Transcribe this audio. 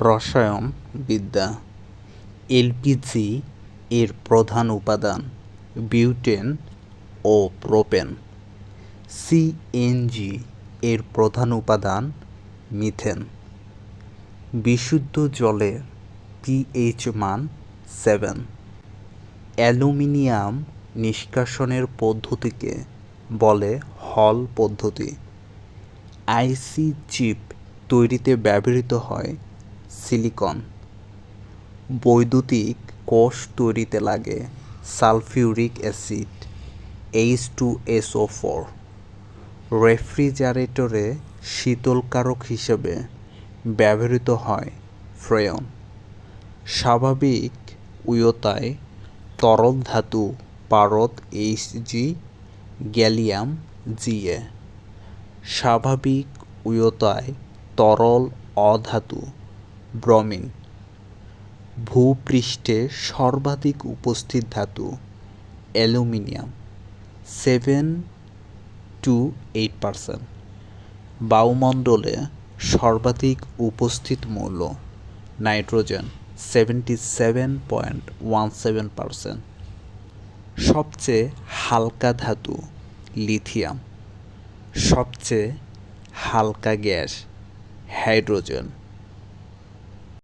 রসায়ন বিদ্যা এলপিজি এর প্রধান উপাদান বিউটেন ও প্রোপেন। সিএনজি এর প্রধান উপাদান মিথেন। বিশুদ্ধ জলের পিএইচ মান সেভেন। অ্যালুমিনিয়াম নিষ্কাশনের পদ্ধতিকে বলে হল পদ্ধতি। আইসি চিপ তৈরিতে ব্যবহৃত হয় সিলিকন। বৈদ্যুতিক কোষ তৈরিতে লাগে sulphuric acid H two S O four রেফ্রিজারেটরে শীতলকারক হিসেবে ব্যবহৃত হয় ফ্রেয়ন। স্বাভাবিক উয়তায় তরল ধাতু পারদ এইচজি গ্যালিয়াম জিএ স্বাভাবিক উয়তায় তরল অধাতু ব্রমিন ভূপৃষ্ঠে সর্বাধিক উপস্থিত ধাতু aluminium seven two eight percent বায়ুমণ্ডলে সর্বাধিক উপস্থিত মৌল nitrogen seventy seven point one seven percent সবচেয়ে হালকা ধাতু লিথিয়াম, সবচেয়ে হালকা গ্যাস, হাইড্রোজেন।